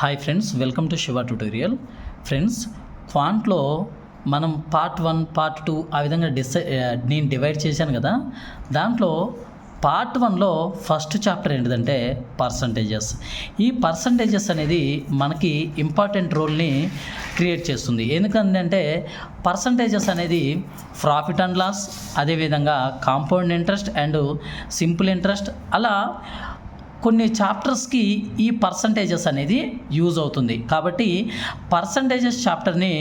Hi friends welcome to Shiva tutorial friends క్వాంట్లో మనం part one part two ఆ విధంగా డిసై నేను డివైడ్ చేశాను కదా. దాంట్లో పార్ట్ వన్లో ఫస్ట్ చాప్టర్ ఏంటిదంటే పర్సంటేజెస్ ఈ పర్సంటేజెస్ అనేది మనకి ఇంపార్టెంట్ రోల్ని క్రియేట్ చేస్తుంది. ఎందుకంటే పర్సంటేజెస్ అనేది ప్రాఫిట్ అండ్ లాస్ అదేవిధంగా compound interest and simple interest అలా కొన్ని చాప్టర్స్కి ఈ పర్సంటేజెస్ అనేది యూజ్ అవుతుంది. కాబట్టి పర్సంటేజెస్ చాప్టర్ని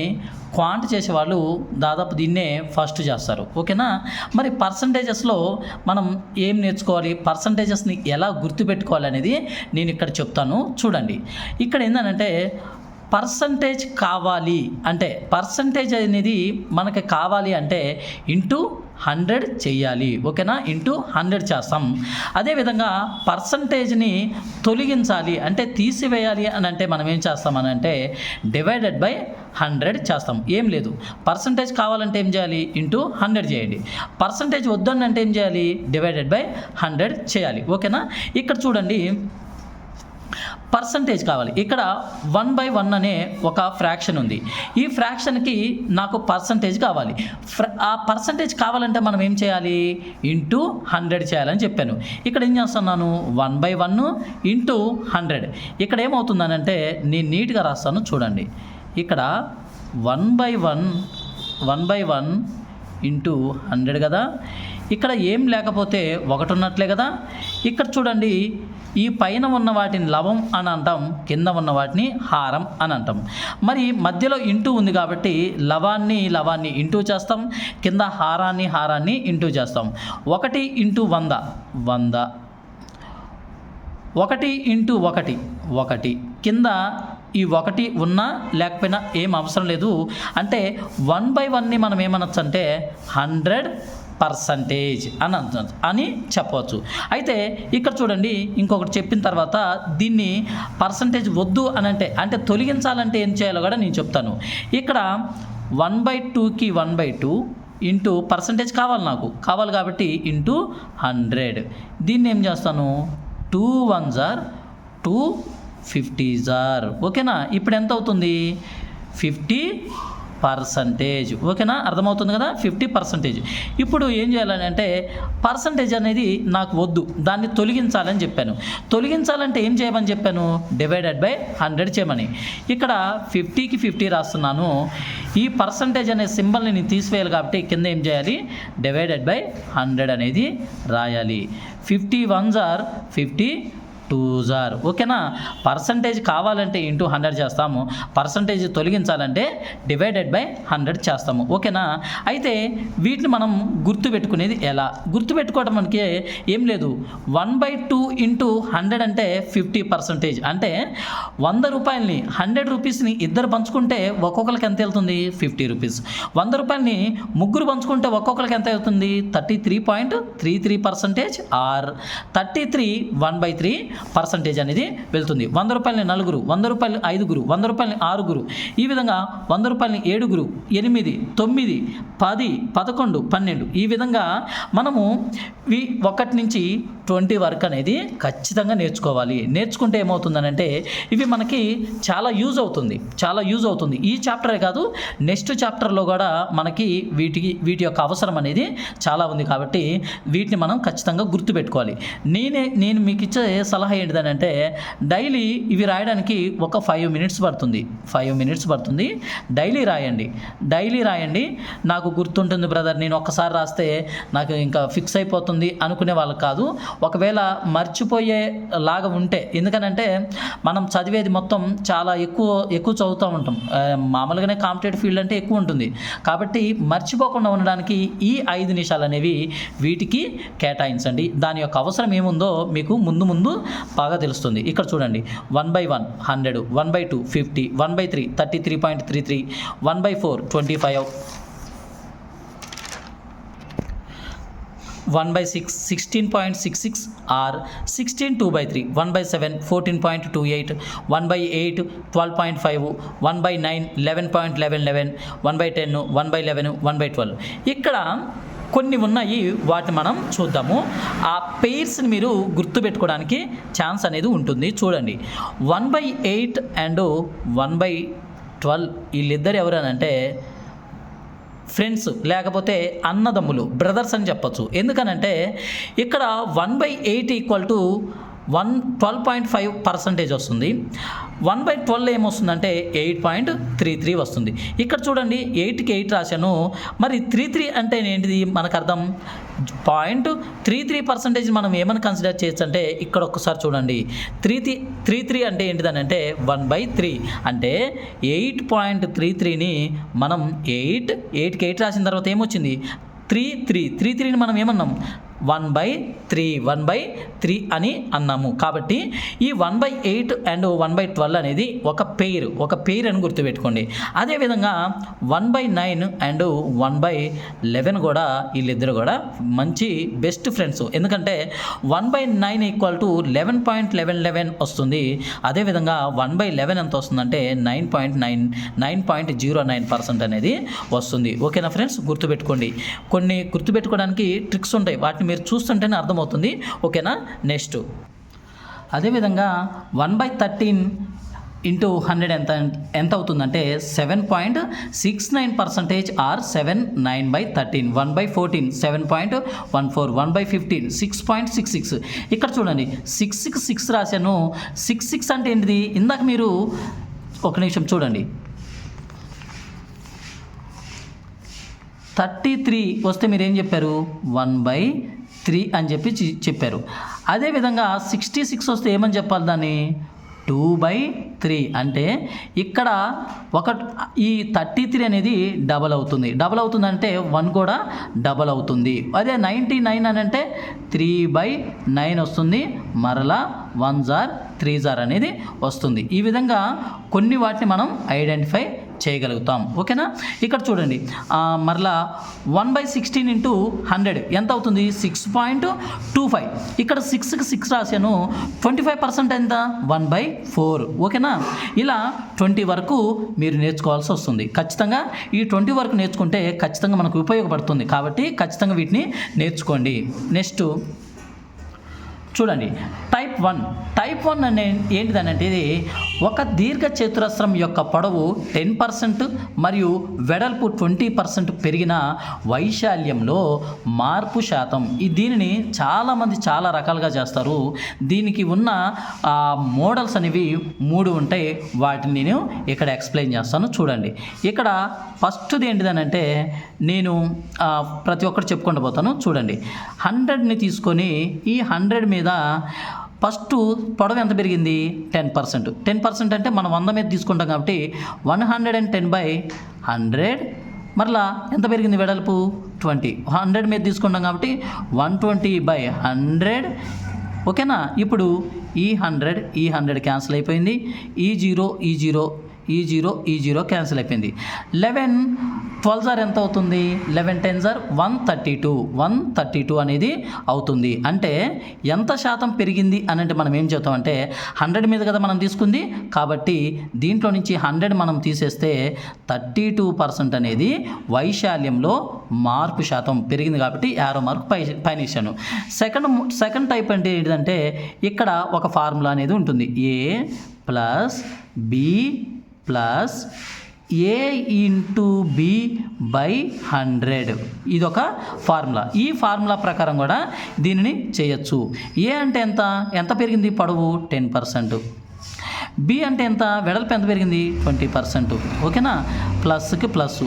క్వాంట్ చేసే వాళ్ళు దాదాపు దీన్నే ఫస్ట్ చేస్తారు. ఓకేనా? మరి పర్సంటేజెస్లో మనం ఏం నేర్చుకోవాలి? పర్సంటేజెస్ని ఎలా గుర్తుపెట్టుకోవాలి అనేది నేను ఇక్కడ చెప్తాను. చూడండి. ఇక్కడ ఏంటంటే పర్సంటేజ్ కావాలి అంటే పర్సంటేజ్ అనేది మనకి కావాలి అంటే ఇంటూ హండ్రెడ్ చేయాలి. ఓకేనా? ఇంటూ హండ్రెడ్ చేస్తాం. అదేవిధంగా పర్సంటేజ్ని తొలగించాలి అంటే తీసివేయాలి అని అంటే మనం ఏం చేస్తామని అంటే డివైడెడ్ బై హండ్రెడ్ చేస్తాం. ఏం లేదు. పర్సంటేజ్ కావాలంటే ఏం చేయాలి? ఇంటూ హండ్రెడ్ చేయండి. పర్సంటేజ్ వద్దని అంటే ఏం చేయాలి? డివైడెడ్ బై హండ్రెడ్ చేయాలి. ఓకేనా? ఇక్కడ చూడండి. పర్సంటేజ్ కావాలి. ఇక్కడ వన్ బై వన్ అనే ఒక ఫ్రాక్షన్ ఉంది. ఈ ఫ్రాక్షన్కి నాకు పర్సంటేజ్ కావాలి. ఫ్ర ఆ పర్సంటేజ్ కావాలంటే మనం ఏం చేయాలి? ఇంటూ హండ్రెడ్ చేయాలని చెప్పాను. ఇక్కడ ఏం చేస్తున్నాను? One by one into hundred ఇక్కడ ఏమవుతుందనంటే నేను నీట్గా రాస్తాను చూడండి. ఇక్కడ one by one one by one into hundred కదా? ఇక్కడ ఏం లేకపోతే ఒకటి ఉన్నట్లే కదా? ఇక్కడ చూడండి ఈ పైన ఉన్న వాటిని లవం అని అంటాం కింద ఉన్న వాటిని హారం అని అంటాం. మరి మధ్యలో ఇంటూ ఉంది కాబట్టి లవాన్ని లవాన్ని ఇంటూ చేస్తాం కింద హారాన్ని హారాన్ని ఇంటూ చేస్తాం. ఒకటి ఇంటూ వంద వంద. ఒకటి ఇంటూ ఒకటి ఒకటి. కింద ఈ ఒకటి ఉన్నా లేకపోయినా ఏం అవసరం లేదు. అంటే వన్ బై వన్ని మనం ఏమనొచ్చు అంటే హండ్రెడ్ పర్సంటేజ్ అని అంటు అని చెప్పవచ్చు. అయితే ఇక్కడ చూడండి ఇంకొకటి చెప్పిన తర్వాత దీన్ని పర్సంటేజ్ వద్దు అని అంటే అంటే తొలగించాలంటే ఏం చేయాలో కూడా నేను చెప్తాను. ఇక్కడ వన్ బై టూకి one by two into percentage కావాలి నాకు. కావాలి కాబట్టి ఇంటూ హండ్రెడ్ దీన్ని ఏం చేస్తాను? టూ వన్ జార్ టూ ఫిఫ్టీ జార్ ఓకేనా? ఇప్పుడు ఎంత అవుతుంది? ఫిఫ్టీ పర్సంటేజ్ ఓకేనా అర్థమవుతుంది కదా? ఫిఫ్టీ పర్సంటేజ్ ఇప్పుడు ఏం చేయాలని అంటే పర్సంటేజ్ అనేది నాకు వద్దు దాన్ని తొలగించాలని చెప్పాను. తొలగించాలంటే ఏం చేయమని చెప్పాను? డివైడెడ్ బై హండ్రెడ్ చేయమని. ఇక్కడ ఫిఫ్టీకి ఫిఫ్టీ రాస్తున్నాను. ఈ పర్సంటేజ్ అనే సింబల్ని నేను తీసివేయాలి కాబట్టి కింద ఏం చేయాలి? డివైడెడ్ బై హండ్రెడ్ అనేది రాయాలి. Fifty ones or fifty two jar. ఓకేనా? పర్సంటేజ్ కావాలంటే ఇంటూ హండ్రెడ్ చేస్తాము. పర్సంటేజ్ తొలగించాలంటే డివైడెడ్ బై హండ్రెడ్ చేస్తాము. ఓకేనా? అయితే వీటిని మనం గుర్తుపెట్టుకునేది ఎలా? గుర్తుపెట్టుకోవడం మనకి ఏం లేదు. One by two into hundred అంటే ఫిఫ్టీ పర్సంటేజ్. అంటే వంద రూపాయలని హండ్రెడ్ రూపీస్ని ఇద్దరు పంచుకుంటే ఒక్కొక్కరికి ఎంత వెళ్తుంది? Fifty rupees. వంద రూపాయలని ముగ్గురు పంచుకుంటే ఒక్కొక్కరికి ఎంత అవుతుంది thirty three point three three percentage or. Thirty three one by three percentage అనేది వెళ్తుంది. వంద రూపాయలని నలుగురు వంద రూపాయలు ఐదుగురు వంద రూపాయలని ఆరుగురు. ఈ విధంగా వంద రూపాయలని ఏడుగురు ఎనిమిది తొమ్మిది పది పదకొండు పన్నెండు. ఈ విధంగా మనము వి ఒకటి నుంచి ట్వంటీ వరకు అనేది ఖచ్చితంగా నేర్చుకోవాలి. నేర్చుకుంటే ఏమవుతుందనంటే ఇవి మనకి చాలా యూజ్ అవుతుంది. చాలా యూజ్ అవుతుంది. ఈ చాప్టరే కాదు నెక్స్ట్ చాప్టర్లో కూడా మనకి వీటికి వీటి యొక్క అవసరం అనేది చాలా ఉంది కాబట్టి వీటిని మనం ఖచ్చితంగా గుర్తుపెట్టుకోవాలి. నేనే నేను మీకు ఇచ్చే సలహా ఏంటిదనంటే డైలీ ఇవి రాయడానికి ఒక ఫైవ్ మినిట్స్ పడుతుంది. ఫైవ్ మినిట్స్ పడుతుంది. డైలీ రాయండి. డైలీ రాయండి. నాకు గుర్తుంటుంది బ్రదర్ నేను ఒక్కసారి రాస్తే నాకు ఇంకా ఫిక్స్ అయిపోతుంది అనుకునే వాళ్ళకి కాదు. ఒకవేళ మర్చిపోయే లాగా ఉంటే ఎందుకనంటే మనం చదివేది మొత్తం చాలా ఎక్కువ ఎక్కువ చదువుతూ ఉంటాం. మామూలుగానే కాంపిటేటివ్ ఫీల్డ్ అంటే ఎక్కువ ఉంటుంది. కాబట్టి మర్చిపోకుండా ఉండడానికి ఈ ఐదు నిమిషాలు అనేవి వీటికి కేటాయించండి. దాని యొక్క అవసరం ఏముందో మీకు ముందు ముందు బాగా తెలుస్తుంది ఇక్కడ చూడండి one by one hundred one by two fifty one by three thirty three point three three one by four twenty five one by six sixteen point six six or sixteen two by three one by seven fourteen point two eight one by eight twelve point five one by nine eleven point eleven eleven one by ten one by eleven one by twelve ఇక్కడ కొన్ని ఉన్నాయి వాటిని మనం చూద్దాము. ఆ పెయిర్స్ని మీరు గుర్తుపెట్టుకోవడానికి chance అనేది ఉంటుంది. చూడండి. One by eight and one by twelve వీళ్ళిద్దరు ఎవరనంటే ఫ్రెండ్స్ లేకపోతే అన్నదమ్ములు బ్రదర్స్ అని చెప్పొచ్చు. ఎందుకనంటే ఇక్కడ one by eight equal to one twelve point five percentage వస్తుంది. వన్ బై ట్వెల్వ్ ఏమొస్తుందంటే ఎయిట్ పాయింట్ త్రీ త్రీ వస్తుంది. ఇక్కడ చూడండి ఎయిట్కి ఎయిట్ రాశాను. మరి త్రీ త్రీ అంటే ఏంటిది? మనకు అర్థం? పాయింట్ త్రీ త్రీ పర్సెంటేజ్ మనం ఏమని కన్సిడర్ చేయొచ్చు అంటే ఇక్కడ ఒక్కసారి చూడండి. త్రీ త్రీ త్రీ త్రీ అంటే ఏంటిదని అంటే వన్ బై త్రీ. అంటే ఎయిట్ పాయింట్ త్రీ త్రీని మనం ఎయిట్ ఎయిట్కి ఎయిట్ రాసిన తర్వాత ఏమొచ్చింది? Three three. త్రీ త్రీని మనం ఏమన్నాం? One by three one by three అని అన్నాము. కాబట్టి ఈ one by eight and one by twelve అనేది ఒక పెయిర్ ఒక పెయిర్ అని గుర్తుపెట్టుకోండి. అదేవిధంగా one by nine and one by eleven కూడా వీళ్ళిద్దరు కూడా మంచి బెస్ట్ ఫ్రెండ్స్. ఎందుకంటే one by nine equal to eleven point eleven eleven వస్తుంది. అదేవిధంగా వన్ బై లెవెన్ ఎంత వస్తుందంటే nine point nine nine point zero nine percent అనేది వస్తుంది. ఓకేనా ఫ్రెండ్స్? గుర్తుపెట్టుకోండి. కొన్ని గుర్తుపెట్టుకోవడానికి ట్రిక్స్ ఉంటాయి. వాటిని మీరు మీరు చూస్తుంటేనే అర్థమవుతుంది. ఓకేనా? నెక్స్ట్ అదేవిధంగా one by thirteen into hundred ఎంత ఎంత అవుతుందంటే seven point six nine percentage or seven nine by thirteen one by fourteen seven point one four one by fifteen six point six six ఇక్కడ చూడండి. సిక్స్ సిక్స్ సిక్స్ రాశాను. Six six అంటే ఏంటిది? ఇందాక మీరు ఒక నిమిషం చూడండి. థర్టీ త్రీ వస్తే మీరు ఏం చెప్పారు? వన్ బై త్రీ అని చెప్పి చి- చెప్పారు. అదేవిధంగా సిక్స్టీ సిక్స్ వస్తే ఏమని చెప్పాలి దాన్ని? టూ బై త్రీ అంటే ఇక్కడ ఒక ఈ థర్టీ త్రీ అనేది డబల్ అవుతుంది. డబల్ అవుతుందంటే వన్ కూడా డబల్ అవుతుంది. అదే నైంటీ నైన్ అని అంటే త్రీ బై నైన్ వస్తుంది. మరలా వన్ జార్ త్రీ జార్ అనేది వస్తుంది. ఈ విధంగా కొన్ని వాటిని మనం ఐడెంటిఫై చేయగలుగుతాం. ఓకేనా? ఇక్కడ చూడండి. మరలా one by sixteen into hundred. ఎంత అవుతుంది? Six point two five. ఇక్కడ సిక్స్కి సిక్స్ రాశాను. ట్వంటీ ఫైవ్ పర్సెంట్ ఎంత? One by four. ఓకేనా? ఇలా ట్వంటీ వరకు మీరు నేర్చుకోవాల్సి వస్తుంది. ఖచ్చితంగా ఈ ట్వంటీ వరకు నేర్చుకుంటే ఖచ్చితంగా మనకు ఉపయోగపడుతుంది. కాబట్టి ఖచ్చితంగా వీటిని నేర్చుకోండి. నెక్స్ట్ చూడండి. టైప్ వన్ టైప్ వన్ అనే ఏంటిదనంటే ఇది ఒక దీర్ఘ చతురస్రం యొక్క పొడవు టెన్ పర్సెంట్ మరియు వెడల్పు ట్వంటీ పర్సెంట్ పెరిగిన వైశాల్యంలో మార్పు శాతం. ఈ దీనిని చాలామంది చాలా రకాలుగా చేస్తారు. దీనికి ఉన్న మోడల్స్ అనేవి మూడు ఉంటాయి. వాటిని నేను ఇక్కడ ఎక్స్ప్లెయిన్ చేస్తాను. చూడండి. ఇక్కడ ఫస్ట్ది ఏంటిదనంటే నేను ప్రతి ఒక్కటి చెప్పుకుంటూ పోతాను. చూడండి. హండ్రెడ్ని తీసుకొని ఈ హండ్రెడ్ మీద ఫస్ట్ పొడవు ఎంత పెరిగింది? Ten percent. టెన్ పర్సెంట్ అంటే మనం వంద మీద తీసుకుంటాం కాబట్టి one hundred and ten by hundred. మరలా ఎంత పెరిగింది వెడల్పు? ట్వంటీ. హండ్రెడ్ మీద తీసుకుంటాం కాబట్టి వన్ ట్వంటీ బై హండ్రెడ్. ఓకేనా? ఇప్పుడు ఈ హండ్రెడ్ ఈ హండ్రెడ్ క్యాన్సిల్ అయిపోయింది. ఈ జీరో ఈ జీరో ఈ జీరో ఈ జీరో క్యాన్సిల్ అయిపోయింది. లెవెన్ ట్వెల్వ్ జార్ ఎంత అవుతుంది? Eleven ten jar one thirty two. One thirty two అనేది అవుతుంది. అంటే ఎంత శాతం పెరిగింది అని అంటే మనం ఏం చెప్తామంటే హండ్రెడ్ మీద కదా మనం తీసుకుంది. కాబట్టి దీంట్లో నుంచి హండ్రెడ్ మనం తీసేస్తే థర్టీ టూ పర్సెంట్ అనేది వైశాల్యంలో మార్పు శాతం పెరిగింది కాబట్టి యారో మార్క్ పై పైన ఇచ్చాను సెకండ్ సెకండ్ టైప్ అంటే ఏంటంటే ఇక్కడ ఒక ఫార్ములా అనేది ఉంటుంది. A plus B plus A into B by hundred. ఇది ఒక ఫార్ములా. ఈ ఫార్ములా ప్రకారం కూడా దీనిని చేయొచ్చు. ఏ అంటే ఎంత? ఎంత పెరిగింది పొడవు? Ten percent. బి అంటే ఎంత? వెడల్పు ఎంత పెరిగింది? Twenty percent. ఓకేనా? ప్లస్కి ప్లస్.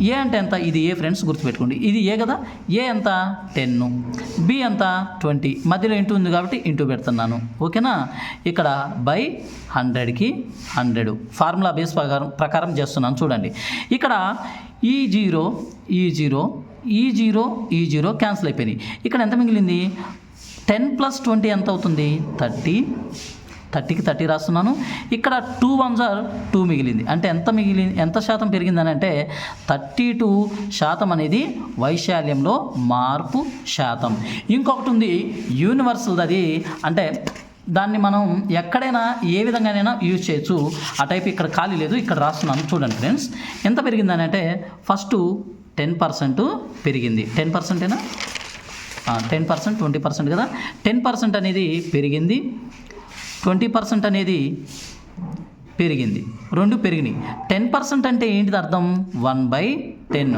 ఏ అంటే ఎంత? ఇది ఏ ఫ్రెండ్స్ గుర్తుపెట్టుకోండి. ఇది ఏ కదా? ఏ ఎంత? టెన్ బి ఎంత? ట్వంటీ. మధ్యలో ఇంటూ ఉంది కాబట్టి ఇంటూ పెడుతున్నాను. ఓకేనా? ఇక్కడ బై హండ్రెడ్కి హండ్రెడ్. ఫార్ములా బేస్ ప్రకారం ప్రకారం చేస్తున్నాను. చూడండి. ఇక్కడ ఈ జీరో ఈ జీరో ఈ జీరో ఈ జీరో క్యాన్సిల్ అయిపోయినాయి. ఇక్కడ ఎంత మిగిలింది? టెన్ ప్లస్ ట్వంటీ ఎంత అవుతుంది? థర్టీ. థర్టీకి థర్టీ రాస్తున్నాను. ఇక్కడ టూ వన్స్ ఆర్ టూ మిగిలింది. అంటే ఎంత మిగిలింది ఎంత శాతం పెరిగిందని అంటే థర్టీ టూ శాతం అనేది వైశాల్యంలో మార్పు శాతం. ఇంకొకటి ఉంది యూనివర్సల్ అది అంటే దాన్ని మనం ఎక్కడైనా ఏ విధంగానైనా యూజ్ చేయొచ్చు. ఆ టైప్ ఇక్కడ ఖాళీ లేదు. ఇక్కడ రాస్తున్నాను చూడండి ఫ్రెండ్స్. ఎంత పెరిగిందని అంటే ఫస్ట్ టెన్ పర్సెంట్ పెరిగింది. టెన్ పర్సెంటేనా? టెన్ పర్సెంట్ ట్వంటీ పర్సెంట్ కదా. టెన్ పర్సెంట్ అనేది పెరిగింది. ట్వంటీ పర్సెంట్ అనేది పెరిగింది. రెండు పెరిగినాయి. టెన్ పర్సెంట్ అంటే ఏంటిది అర్థం? One by ten.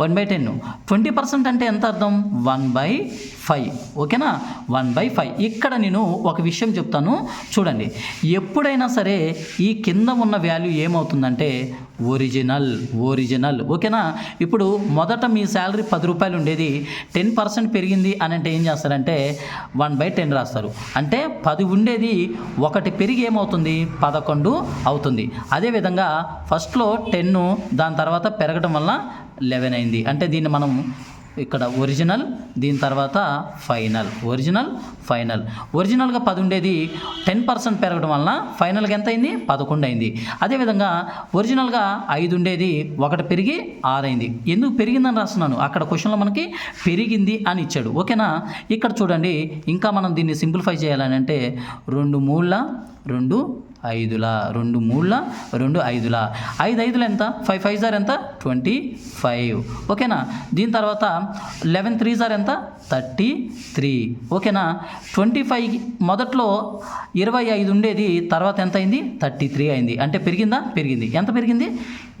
One by ten. Twenty percent అంటే ఎంత అర్థం? One by five. ఓకేనా? One by five. ఇక్కడ నేను ఒక విషయం చెప్తాను. చూడండి. ఎప్పుడైనా సరే ఈ కింద ఉన్న వాల్యూ ఏమవుతుందంటే ఒరిజినల్ ఒరిజినల్. ఓకేనా? ఇప్పుడు మొదట మీ శాలరీ పది రూపాయలు ఉండేది. టెన్ పర్సెంట్ పెరిగింది అని అంటే ఏం చేస్తారంటే వన్ బై టెన్ రాస్తారు. అంటే పది ఉండేది ఒకటి పెరిగి ఏమవుతుంది? పదకొండు అవుతుంది. అదేవిధంగా ఫస్ట్లో టెన్ దాని తర్వాత పెరగడం వల్ల లెవెన్ అయింది. అంటే దీన్ని మనం ఇక్కడ ఒరిజినల్ దీని తర్వాత ఫైనల్ ఒరిజినల్ ఫైనల్ ఒరిజినల్గా పది ఉండేది టెన్ పర్సెంట్ పెరగడం వలన ఫైనల్గా ఎంత అయింది? పదకొండు అయింది. అదేవిధంగా ఒరిజినల్గా ఐదు ఉండేది ఒకటి పెరిగి ఆరు అయింది. ఎందుకు పెరిగిందని రాస్తున్నాను? అక్కడ క్వశ్చన్లో మనకి పెరిగింది అని ఇచ్చాడు. ఓకేనా? ఇక్కడ చూడండి ఇంకా మనం దీన్ని సింప్లిఫై చేయాలని అంటే రెండు మూడుల రెండు ఐదుల రెండు మూడుల రెండు ఐదుల. ఐదు ఐదుల ఎంత? ఫైవ్ ఫైవ్ జార్ ఎంత? Twenty five. ఓకేనా? దీని తర్వాత లెవెన్ త్రీ జార్ ఎంత? Thirty three. ఓకేనా? ట్వంటీ ఫైవ్ మొదట్లో ఇరవై ఐదు ఉండేది తర్వాత ఎంత అయింది? థర్టీ త్రీ అయింది. అంటే పెరిగిందా? పెరిగింది. ఎంత పెరిగింది?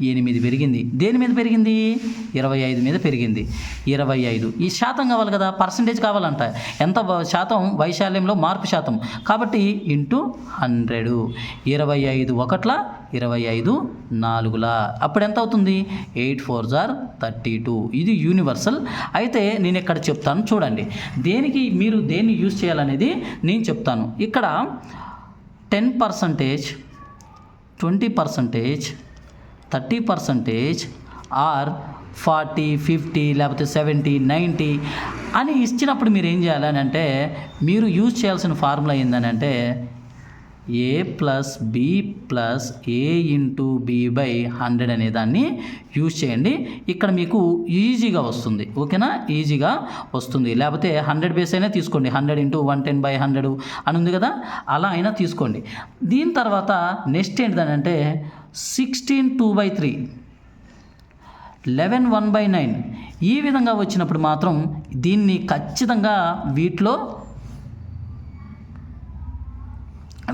ఎనిమిది పెరిగింది. దేని మీద పెరిగింది? ఇరవై ఐదు మీద పెరిగింది. ఇరవై ఐదు. ఈ శాతం కావాలి కదా? పర్సంటేజ్ కావాలంట. ఎంత శాతం? వైశాల్యంలో మార్పు శాతం. కాబట్టి ఇంటూ హండ్రెడ్. ఇరవై ఐదు ఒకట్ల ఇరవై ఐదు నాలుగుల. అప్పుడు ఎంత అవుతుంది? ఎయిట్ ఫోర్ జార్ థర్టీ టూ. ఇది యూనివర్సల్. అయితే నేను ఇక్కడ చెప్తాను చూడండి. దేనికి మీరు దేన్ని యూజ్ చేయాలనేది నేను చెప్తాను. ఇక్కడ ten percentage twenty percentage thirty percentage or forty fifty లేకపోతే సెవెంటీ నైంటీ అని ఇచ్చినప్పుడు మీరు ఏం చేయాలని అంటే మీరు యూజ్ చేయాల్సిన ఫార్ములా ఏందని అంటే A plus B plus A into B by hundred అనే దాన్ని యూజ్ చేయండి. ఇక్కడ మీకు ఈజీగా వస్తుంది. ఓకేనా? ఈజీగా వస్తుంది. లేకపోతే హండ్రెడ్ బేస్ అయినా తీసుకోండి. Hundred into one ten by hundred అని ఉంది కదా? అలా అయినా తీసుకోండి. దీని తర్వాత next ఏంటిదనంటే sixteen two by three eleven one by nine ఈ విధంగా వచ్చినప్పుడు మాత్రం దీన్ని ఖచ్చితంగా వీటిలో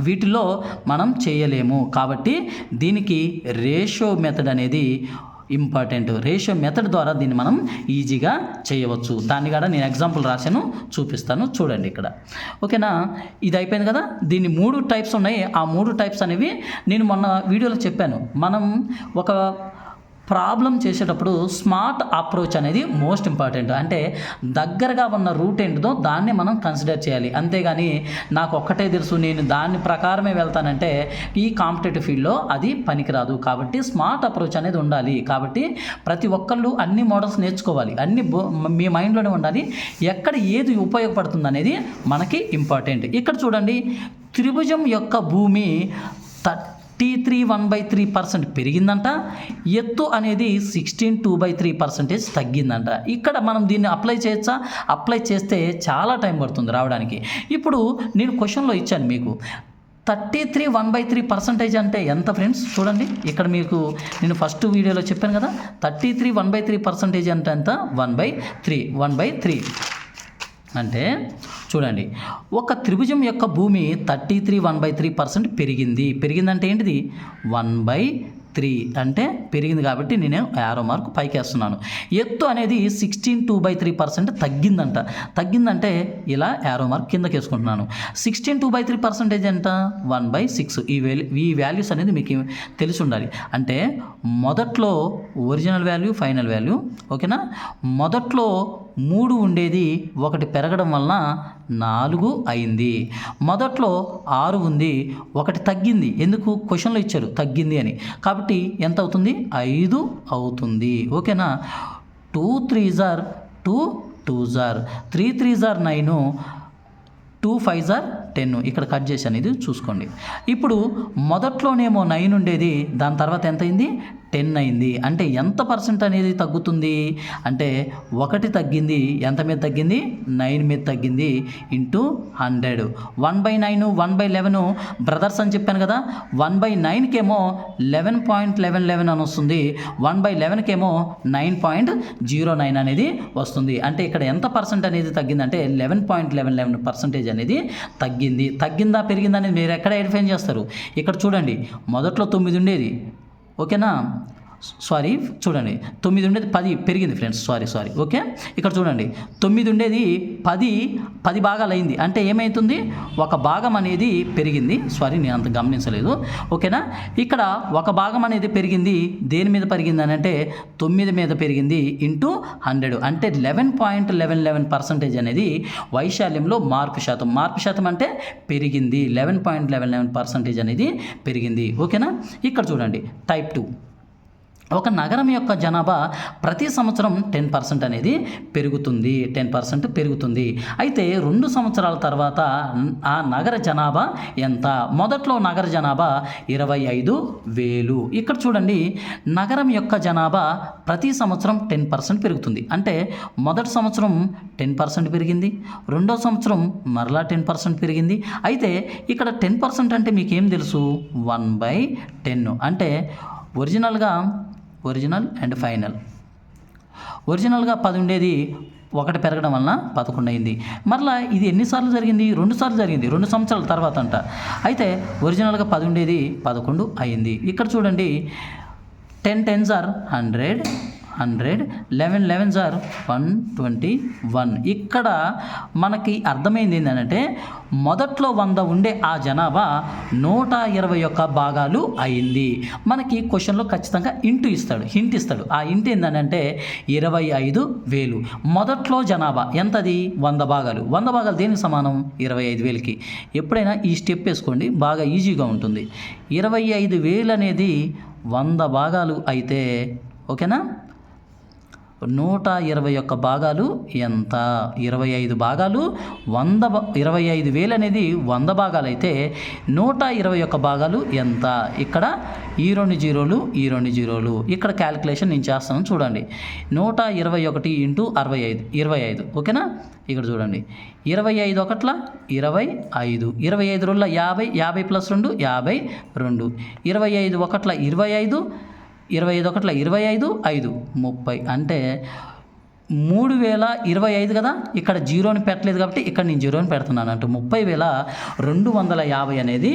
వీటిలో మనం చేయలేము. కాబట్టి దీనికి రేషియో మెథడ్ అనేది ఇంపార్టెంట్ రేషియో మెథడ్ ద్వారా దీన్ని మనం ఈజీగా చేయవచ్చు. దాన్ని కూడా నేను ఎగ్జాంపుల్ రాశాను చూపిస్తాను. చూడండి ఇక్కడ. ఓకేనా? ఇది అయిపోయింది కదా? దీన్ని మూడు టైప్స్ ఉన్నాయి. ఆ మూడు టైప్స్ అనేవి నేను మొన్న వీడియోలో చెప్పాను. మనం ఒక ప్రాబ్లం చేసేటప్పుడు స్మార్ట్ అప్రోచ్ అనేది మోస్ట్ ఇంపార్టెంట్. అంటే దగ్గరగా ఉన్న రూట్ ఏంటిదో దాన్ని మనం కన్సిడర్ చేయాలి. అంతేగాని నాకు ఒక్కటే తెలుసు నేను దాని ప్రకారమే వెళ్తానంటే ఈ కాంపిటేటివ్ ఫీల్డ్లో అది పనికిరాదు. కాబట్టి స్మార్ట్ అప్రోచ్ అనేది ఉండాలి. కాబట్టి ప్రతి ఒక్కళ్ళు అన్ని మోడల్స్ నేర్చుకోవాలి. అన్ని బో- మీ మైండ్లోనే ఉండాలి. ఎక్కడ ఏది ఉపయోగపడుతుంది అనేది మనకి ఇంపార్టెంట్. ఇక్కడ చూడండి త్రిభుజం యొక్క భూమి thirty tea three one by three percent పెరిగిందంట. ఎత్తు అనేది sixteen two by three percentage తగ్గిందంట. ఇక్కడ మనం దీన్ని అప్లై చేయొచ్చా? అప్లై చేస్తే చాలా టైం పడుతుంది రావడానికి. ఇప్పుడు నేను క్వశ్చన్లో ఇచ్చాను మీకు. Thirty three one by three percentage అంటే ఎంత ఫ్రెండ్స్ చూడండి. ఇక్కడ మీకు నేను ఫస్ట్ వీడియోలో చెప్పాను కదా. Thirty three one by three percentage అంటే ఎంత? One by three one by three అంటే చూడండి ఒక త్రిభుజం యొక్క భూమి thirty three one by three percent పెరిగింది. పెరిగిందంటే ఏంటిది? వన్ బై త్రీ అంటే పెరిగింది కాబట్టి నేను యారో మార్క్ పైకి వేస్తున్నాను. ఎత్తు అనేది sixteen two by three percent తగ్గిందంట. తగ్గిందంటే ఇలా యారో మార్క్ కిందకి వేసుకుంటున్నాను. Sixteen two by three percentage ఎంత? One by six. ఈ వాల్యూ ఈ వాల్యూస్ అనేది మీకు తెలిసి ఉండాలి. అంటే మొదట్లో ఒరిజినల్ వాల్యూ ఫైనల్ వాల్యూ ఓకేనా మొదట్లో మూడు ఉండేది ఒకటి పెరగడం వలన నాలుగు అయింది. మొదట్లో ఆరు ఉంది ఒకటి తగ్గింది. ఎందుకు? క్వశ్చన్లో ఇచ్చారు తగ్గింది అని. కాబట్టి ఎంత అవుతుంది? ఐదు అవుతుంది. ఓకేనా? టూ త్రీ జార్ టూ టూ జార్. త్రీ త్రీ జార్ నైను టూ ఫైవ్ జార్ టెన్. ఇక్కడ కట్ చేశాను ఇది చూసుకోండి. ఇప్పుడు మొదట్లోనేమో నైన్ ఉండేది దాని తర్వాత ఎంత అయింది? టెన్ అయింది. అంటే ఎంత పర్సెంట్ అనేది తగ్గుతుంది? అంటే ఒకటి తగ్గింది ఎంత మీద తగ్గింది? నైన్ మీద తగ్గింది into hundred. One by nine one by eleven brothers అని చెప్పాను కదా వన్ బై నైన్కేమో లెవెన్ పాయింట్ లెవెన్ లెవెన్ అని వస్తుంది. వన్ బై లెవెన్కేమో నైన్ పాయింట్ జీరో నైన్ అనేది వస్తుంది. అంటే ఇక్కడ ఎంత పర్సెంట్ అనేది తగ్గిందంటే eleven point eleven eleven percentage అనేది తగ్గింది. తగ్గిందా పెరిగిందా అనేది మీరు ఎక్కడ ఐడెంటిఫై చేస్తారు? ఇక్కడ చూడండి మొదట్లో తొమ్మిది ఉండేది ఓకేనా? సారీ చూడండి. తొమ్మిది ఉండేది పది పెరిగింది ఫ్రెండ్స్ సారీ సారీ ఓకే ఇక్కడ చూడండి. తొమ్మిది ఉండేది పది పది భాగాలు అయింది అంటే ఏమవుతుంది ఒక భాగం అనేది పెరిగింది. సారీ నేను అంత గమనించలేదు. ఓకేనా ఇక్కడ ఒక భాగం అనేది పెరిగింది. దేని మీద పెరిగింది అని అంటే తొమ్మిది మీద పెరిగింది ఇంటూ హండ్రెడ్ అంటే eleven point eleven eleven percentage అనేది వైశాల్యంలో మార్పు శాతం. మార్పు శాతం అంటే పెరిగింది. Eleven point eleven eleven percentage అనేది పెరిగింది. ఓకేనా ఇక్కడ చూడండి. టైప్ టూ ఒక నగరం యొక్క జనాభా ప్రతి సంవత్సరం టెన్ పర్సెంట్ అనేది పెరుగుతుంది టెన్ పర్సెంట్ పెరుగుతుంది. అయితే రెండు సంవత్సరాల తర్వాత ఆ నగర జనాభా ఎంత? మొదట్లో నగర జనాభా ఇరవై ఐదు వేలు. ఇక్కడ చూడండి నగరం యొక్క జనాభా ప్రతి సంవత్సరం టెన్ పర్సెంట్ పెరుగుతుంది. అంటే మొదటి సంవత్సరం టెన్ పర్సెంట్ పెరిగింది రెండో సంవత్సరం మరలా టెన్ పర్సెంట్ పెరిగింది. అయితే ఇక్కడ టెన్ పర్సెంట్ అంటే మీకేం తెలుసు? One by ten. అంటే ఒరిజినల్గా ఒరిజినల్ అండ్ ఫైనల్. ఒరిజినల్గా పది ఉండేది ఒకటి పెరగడం వలన పదకొండు అయింది. మరలా ఇది ఎన్నిసార్లు జరిగింది? రెండు సార్లు జరిగింది. రెండు సంవత్సరాల తర్వాత అంట అయితే ఒరిజినల్గా పది ఉండేది పదకొండు అయింది. ఇక్కడ చూడండి. Ten tens or hundred. Hundred. Eleven elevens or one twenty one. ఇక్కడ మనకి అర్థమైంది ఏంటంటే మొదట్లో వంద ఉండే ఆ జనాభా నూట ఇరవై ఒక్క భాగాలు అయింది. మనకి క్వశ్చన్లో ఖచ్చితంగా ఇంటూ ఇస్తాడు హింట్ ఇస్తాడు. ఆ ఇంట్ ఏంటంటే ఇరవై ఐదు వేలు. మొదట్లో జనాభా ఎంతది? వంద భాగాలు. వంద భాగాలు దేనికి సమానం? ఇరవై ఐదు వేలకి. ఎప్పుడైనా ఈ స్టెప్ వేసుకోండి బాగా ఈజీగా ఉంటుంది. ఇరవై ఐదు వేలు అనేది వంద భాగాలు అయితే ఓకేనా? నూట ఇరవై ఒక్క భాగాలు ఎంత? ఇరవై ఐదు భాగాలు వంద ఇరవై ఐదు వేలు అనేది వంద భాగాలు అయితే నూట ఇరవై ఒక్క భాగాలు ఎంత? ఇక్కడ ఈ రెండు జీరోలు ఈ రెండు జీరోలు. ఇక్కడ క్యాలిక్యులేషన్ నేను చేస్తాను చూడండి. నూట ఇరవై ఒకటి ఇంటూ అరవై ఐదు ఇరవై ఐదు ఓకేనా? ఇక్కడ చూడండి. ఇరవై ఐదు ఒకట్ల? ఇరవై ఐదు. ఇరవై ఐదు రోజుల యాభై యాభై ప్లస్ రెండు యాభై రెండు. ఇరవై ఐదు ఒకట్ల ఇరవై ఐదు ఇరవై ఐదు ఒకట్ల ఇరవై ఐదు ఐదు ముప్పై. అంటే మూడు వేల ఇరవై ఐదు కదా ఇక్కడ జీరోని పెట్టలేదు కాబట్టి ఇక్కడ నేను జీరోని పెడుతున్నాను అంటే ముప్పై వేల రెండు వందల యాభై అనేది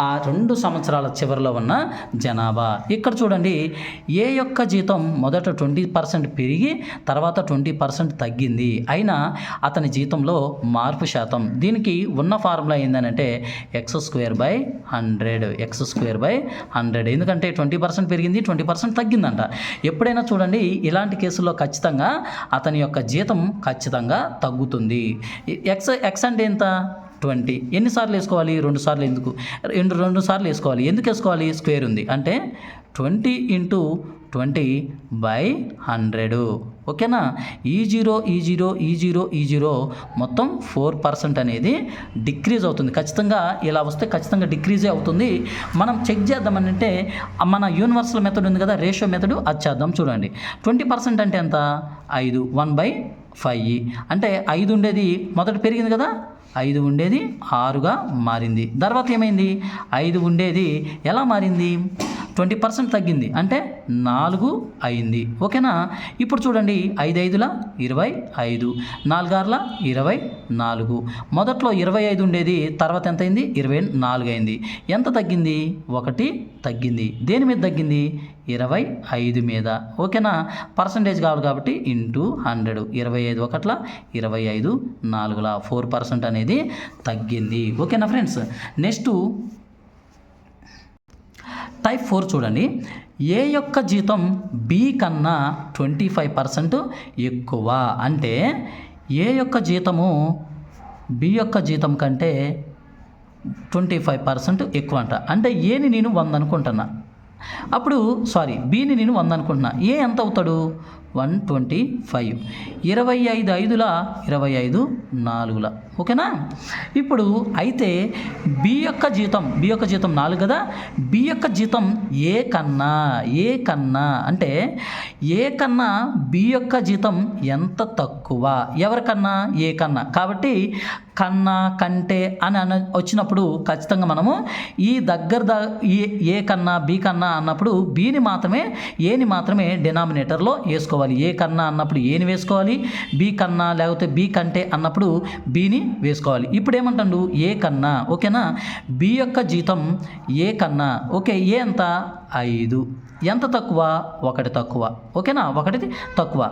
ఆ రెండు సంవత్సరాల చివరిలో ఉన్న జనాభా. ఇక్కడ చూడండి ఏ యొక్క జీతం మొదట ట్వంటీ పర్సెంట్ పెరిగి తర్వాత ట్వంటీ పర్సెంట్ తగ్గింది. అయినా అతని జీతంలో మార్పు శాతం. దీనికి ఉన్న ఫార్ములా ఏంటంటే X square by hundred X square by hundred. ఎందుకంటే ట్వంటీ పర్సెంట్ పెరిగింది ట్వంటీ పర్సెంట్ తగ్గిందంట. ఎప్పుడైనా చూడండి ఇలాంటి కేసుల్లో ఖచ్చితంగా అతని యొక్క జీతం ఖచ్చితంగా తగ్గుతుంది. ఎక్స్ ఎక్స్ అంటే ఎంత? ట్వంటీ. ఎన్నిసార్లు వేసుకోవాలి? రెండు సార్లు ఎందుకు? రెండు రెండు సార్లు వేసుకోవాలి. ఎందుకు వేసుకోవాలి? స్క్వేర్ ఉంది. అంటే twenty into twenty by hundred. ఓకేనా? ఈ జీరో ఈ జీరో ఈ జీరో ఈ జీరో మొత్తం ఫోర్ పర్సెంట్ అనేది డిక్రీజ్ అవుతుంది. ఖచ్చితంగా ఇలా వస్తే ఖచ్చితంగా డిక్రీజే అవుతుంది. మనం చెక్ చేద్దామని అంటే మన యూనివర్సల్ మెథడ్ ఉంది కదా రేషియో మెథడ్ అది చేద్దాం చూడండి. ట్వంటీ పర్సెంట్ అంటే ఎంత? ఐదు. One by five. అంటే ఐదు ఉండేది మొదట పెరిగింది కదా? ఐదు ఉండేది ఆరుగా మారింది. తర్వాత ఏమైంది? ఐదు ఉండేది ఎలా మారింది? ట్వంటీ పర్సెంట్ తగ్గింది. అంటే నాలుగు అయింది. ఓకేనా? ఇప్పుడు చూడండి. ఐదు ఐదుల ఇరవై ఐదు. నాలుగారుల ఇరవై నాలుగు. మొదట్లో ఇరవై ఐదు ఉండేది. తర్వాత ఎంత అయింది ఇరవై నాలుగు అయింది. ఎంత తగ్గింది? ఒకటి తగ్గింది. దేని మీద తగ్గింది? ఇరవై ఐదు మీద. ఓకేనా? పర్సంటేజ్ కావాలి కాబట్టి ఇంటూ హండ్రెడ్. ఇరవై ఐదు ఒకట్ల ఇరవై ఐదు నాలుగుల ఫోర్ పర్సెంట్ అనేది తగ్గింది. ఓకేనా ఫ్రెండ్స్? నెక్స్ట్ టైప్ ఫోర్ చూడండి. ఏ యొక్క జీతం బి కన్నా ట్వంటీ ఫైవ్ పర్సెంట్ ఎక్కువ అంటే ఏ యొక్క జీతము బి యొక్క జీతం కంటే ట్వంటీ ఫైవ్ పర్సెంట్ ఎక్కువ అంట. అంటే ఏని నేను వంద అనుకుంటున్నా. అప్పుడు సారీ బీని నేను వంద అనుకుంటున్నా. ఏ ఎంత అవుతాడు? One twenty five. ఇరవై ఐదు ఐదుల? ఇరవై ఐదు నాలుగుల? ఓకేనా? ఇప్పుడు అయితే బి యొక్క జీతం బి యొక్క జీతం నాలుగు కదా? బి యొక్క జీతం ఏ కన్నా ఏ కన్నా అంటే ఏ కన్నా బి యొక్క జీతం ఎంత తక్కువ? ఎవరికన్నా ఏ కన్నా. కాబట్టి కన్నా కంటే అని అన వచ్చినప్పుడు ఖచ్చితంగా మనము ఈ దగ్గర ద ఏ ఏ కన్నా బి కన్నా అన్నప్పుడు బిని మాత్రమే ఏని మాత్రమే డినామినేటర్లో వేసుకోవాలి. ఏ కన్నా అన్నప్పుడు ఏని వేసుకోవాలి? బి కన్నా లేకపోతే బి కంటే అన్నప్పుడు బిని వేసుకోవాలి. ఇప్పుడు ఏమంటాడు ఏ కన్నా. ఓకేనా? బి యొక్క జీతం ఏ కన్నా. ఓకే ఏ ఎంత? ఐదు. ఎంత తక్కువ? ఒకటి తక్కువ. ఓకేనా? ఒకటి తక్కువ.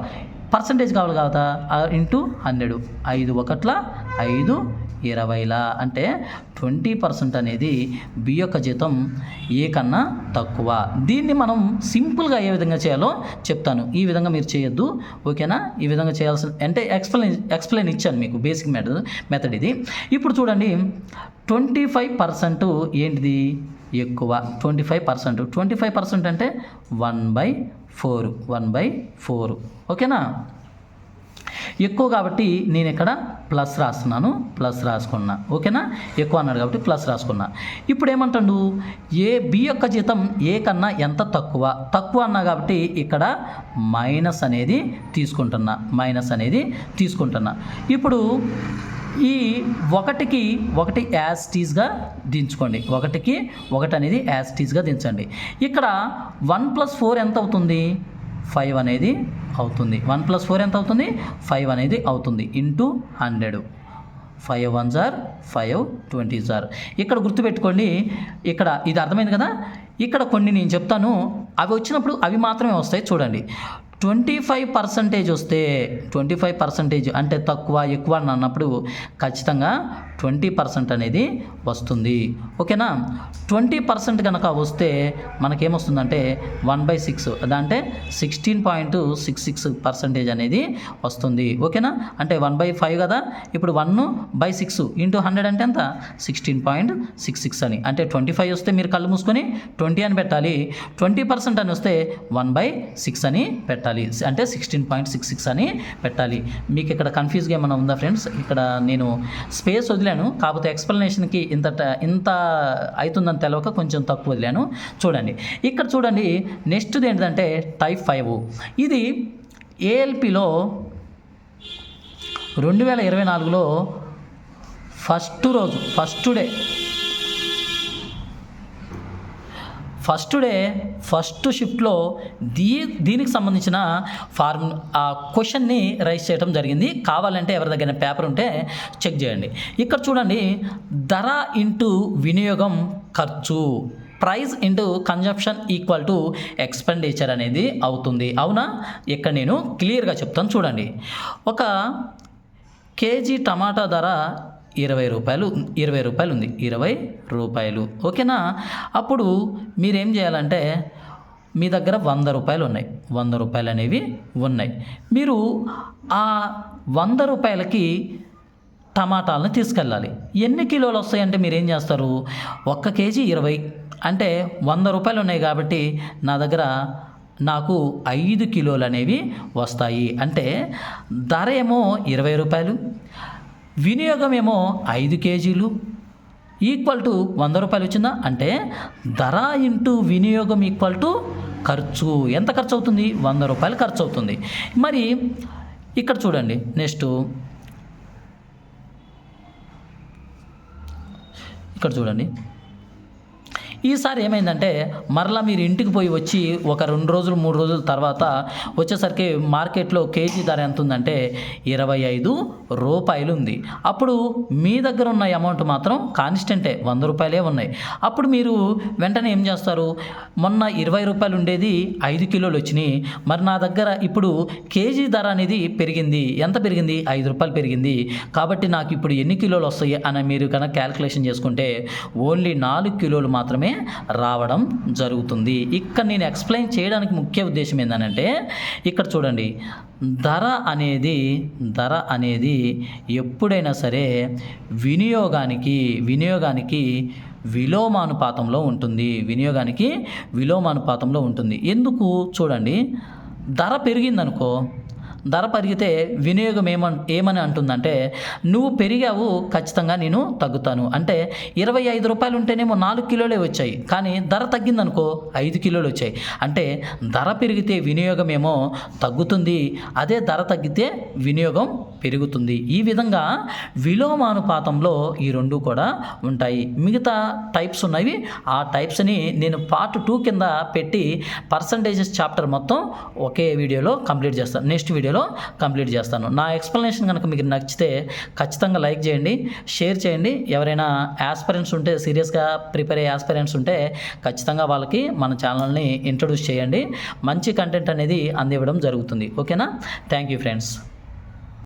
పర్సంటేజ్ కావాలి కాదా? Into hundred. ఐదు ఒకట్ల ఐదు ఇరవైలా అంటే ట్వంటీ పర్సెంట్ అనేది బి యొక్క జీతం ఏ కన్నా తక్కువ. దీన్ని మనం సింపుల్గా ఏ విధంగా చేయాలో చెప్తాను. ఈ విధంగా మీరు చేయొద్దు. ఓకేనా? ఈ విధంగా చేయాల్సిన అంటే ఎక్స్ప్లెయిన్ ఎక్స్ప్లెయిన్ ఇచ్చాను మీకు బేసిక్ మెథడ్ మెథడ్ ఇది. ఇప్పుడు చూడండి ట్వంటీ ఫైవ్ పర్సెంట్ ఏంటిది? ఎక్కువ. Twenty five percent. Twenty five percent అంటే one by four. One by four. ఓకేనా? ఎక్కువ కాబట్టి నేను ఇక్కడ ప్లస్ రాస్తున్నాను ప్లస్ రాసుకున్నా. ఓకేనా? ఎక్కువ అన్నాడు కాబట్టి ప్లస్ రాసుకున్నా. ఇప్పుడు ఏమంటాడు? ఏ బి యొక్క జీతం ఏ కన్నా ఎంత తక్కువ? తక్కువ అన్నా కాబట్టి ఇక్కడ మైనస్ అనేది తీసుకుంటున్నా. మైనస్ అనేది తీసుకుంటున్నా. ఇప్పుడు ఈ ఒకటికి ఒకటి యాజ్ టీజ్గా దించుకోండి. ఒకటికి ఒకటి అనేది యాస్టీజ్గా దించండి. ఇక్కడ వన్ ప్లస్ ఫోర్ ఎంత అవుతుంది? ఫైవ్ అనేది అవుతుంది. వన్ ప్లస్ ఫోర్ ఎంత అవుతుంది? ఫైవ్ అనేది అవుతుంది. Into hundred. ఫైవ్ వన్ జార్ ఫైవ్ ట్వంటీ జార్. ఇక్కడ గుర్తుపెట్టుకోండి ఇక్కడ ఇది అర్థమైంది కదా? ఇక్కడ కొన్ని నేను చెప్తాను అవి వచ్చినప్పుడు అవి మాత్రమే వస్తాయి చూడండి. ట్వంటీ ఫైవ్ పర్సంటేజ్ వస్తే ట్వంటీ ఫైవ్ పర్సంటేజ్ అంటే తక్కువ ఎక్కువ అని అన్నప్పుడు ఖచ్చితంగా ట్వంటీ పర్సెంట్ అనేది వస్తుంది. ఓకేనా? ట్వంటీ పర్సెంట్ కనుక వస్తే మనకేమొస్తుందంటే వన్ బై సిక్స్ అదంటే sixteen point six six percentage అనేది వస్తుంది. ఓకేనా? అంటే వన్ బై ఫైవ్ కదా? ఇప్పుడు one by six into hundred అంటే ఎంత? సిక్స్టీన్ పాయింట్ సిక్స్ సిక్స్ అని. అంటే ట్వంటీ ఫైవ్ వస్తే మీరు కళ్ళు మూసుకొని ట్వంటీ అని పెట్టాలి. ట్వంటీ పర్సెంట్ అని వస్తే వన్ బై సిక్స్ అని పెట్టాలి. అంటే సిక్స్టీన్ పాయింట్ సిక్స్ సిక్స్ అని పెట్టాలి. మీకు ఇక్కడ కన్ఫ్యూజ్గా ఏమైనా ఉందా ఫ్రెండ్స్ ఇక్కడ నేను స్పేస్ వదిలాను. కాకపోతే ఎక్స్ప్లెనేషన్కి ఇంత ఇంత అవుతుందని తెలవక కొంచెం తక్కువ వదిలాను. చూడండి. ఇక్కడ చూడండి నెక్స్ట్ది ఏంటంటే టైప్ ఫైవ్ ఇది ఏఎల్పిలో రెండు వేల ఇరవై నాలుగులో ఫస్ట్ రోజు first day first day first షిఫ్ట్లో దీ దీనికి సంబంధించిన ఫార్మ్ ఆ క్వశ్చన్ని రైజ్ చేయడం జరిగింది. కావాలంటే ఎవరి దగ్గర పేపర్ ఉంటే చెక్ చేయండి. ఇక్కడ చూడండి ధర ఇంటూ వినియోగం ఖర్చు. Price into consumption equal to expenditure అనేది అవుతుంది. అవునా? ఇక్కడ నేను క్లియర్గా చెప్తాను. చూడండి. ఒక కేజీ టమాటా ధర ఇరవై రూపాయలు ఇరవై రూపాయలు ఉంది ఇరవై రూపాయలు. ఓకేనా? అప్పుడు మీరేం చేయాలంటే మీ దగ్గర వంద రూపాయలు ఉన్నాయి వంద రూపాయలు అనేవి ఉన్నాయి. మీరు ఆ వంద రూపాయలకి టమాటాలను తీసుకెళ్ళాలి. ఎన్ని కిలోలు వస్తాయంటే మీరు ఏం చేస్తారు? ఒక్క కేజీ ఇరవై. అంటే వంద రూపాయలు ఉన్నాయి కాబట్టి నా దగ్గర నాకు ఐదు కిలోలు అనేవి వస్తాయి. అంటే ధర ఏమో ఇరవై రూపాయలు. వినియోగం ఏమో ఐదు కేజీలు. ఈక్వల్ టు వంద రూపాయలు వచ్చిందా అంటే ధర ఇంటూ వినియోగం ఈక్వల్ టు ఖర్చు. ఎంత ఖర్చు అవుతుంది వంద రూపాయలు ఖర్చు అవుతుంది మరి ఇక్కడ చూడండి. నెక్స్ట్ ఇక్కడ చూడండి. ఈసారి ఏమైందంటే మరలా మీరు ఇంటికి పోయి వచ్చి ఒక రెండు రోజులు మూడు రోజుల తర్వాత వచ్చేసరికి మార్కెట్లో కేజీ ధర ఎంత ఉందంటే ఇరవై ఐదు రూపాయలు ఉంది. అప్పుడు మీ దగ్గర ఉన్న అమౌంట్ మాత్రం కాన్స్టెంటే వంద రూపాయలే ఉన్నాయి. అప్పుడు మీరు వెంటనే ఏం చేస్తారు? మొన్న ఇరవై రూపాయలు ఉండేది ఐదు కిలోలు వచ్చినాయి. మరి నా దగ్గర ఇప్పుడు కేజీ ధర అనేది పెరిగింది. ఎంత పెరిగింది? ఐదు రూపాయలు పెరిగింది. కాబట్టి నాకు ఇప్పుడు ఎన్ని కిలోలు వస్తాయి? అని మీరు కనుక క్యాలిక్యులేషన్ చేసుకుంటే ఓన్లీ నాలుగు కిలోలు మాత్రమే రావడం జరుగుతుంది. ఇక్కడ నేను ఎక్స్ప్లెయిన్ చేయడానికి ముఖ్య ఉద్దేశం ఏంటంటే ఇక్కడ చూడండి. ధర అనేది ధర అనేది ఎప్పుడైనా సరే వినియోగానికి వినియోగానికి విలోమానుపాతంలో ఉంటుంది. వినియోగానికి విలోమానుపాతంలో ఉంటుంది. ఎందుకు? చూడండి. ధర పెరిగిందనుకో ధర పెరిగితే వినియోగం ఏమన్ ఏమని అంటుందంటే నువ్వు పెరిగావు ఖచ్చితంగా నేను తగ్గుతాను. అంటే ఇరవై ఐదు రూపాయలు ఉంటేనేమో నాలుగు కిలోలే వచ్చాయి. కానీ ధర తగ్గిందనుకో ఐదు కిలోలు వచ్చాయి. అంటే ధర పెరిగితే వినియోగం ఏమో తగ్గుతుంది. అదే ధర తగ్గితే వినియోగం పెరుగుతుంది. ఈ విధంగా విలోమానుపాతంలో ఈ రెండు కూడా ఉంటాయి. మిగతా టైప్స్ ఉన్నవి ఆ టైప్స్ని నేను పార్ట్ టూ కింద పెట్టి పర్సంటేజెస్ చాప్టర్ మొత్తం ఒకే వీడియోలో కంప్లీట్ చేస్తాను. నెక్స్ట్ వీడియో వీడియోలో కంప్లీట్ చేస్తాను. నా ఎక్స్ప్లెనేషన్ కనుక మీకు నచ్చితే ఖచ్చితంగా లైక్ చేయండి షేర్ చేయండి. ఎవరైనా యాస్పరెంట్స్ ఉంటే సీరియస్గా ప్రిపేర్ అయ్యే యాస్పరెంట్స్ ఉంటే ఖచ్చితంగా వాళ్ళకి మన ఛానల్ని ఇంట్రొడ్యూస్ చేయండి. మంచి కంటెంట్ అనేది అందివ్వడం జరుగుతుంది. ఓకేనా? Thank you friends.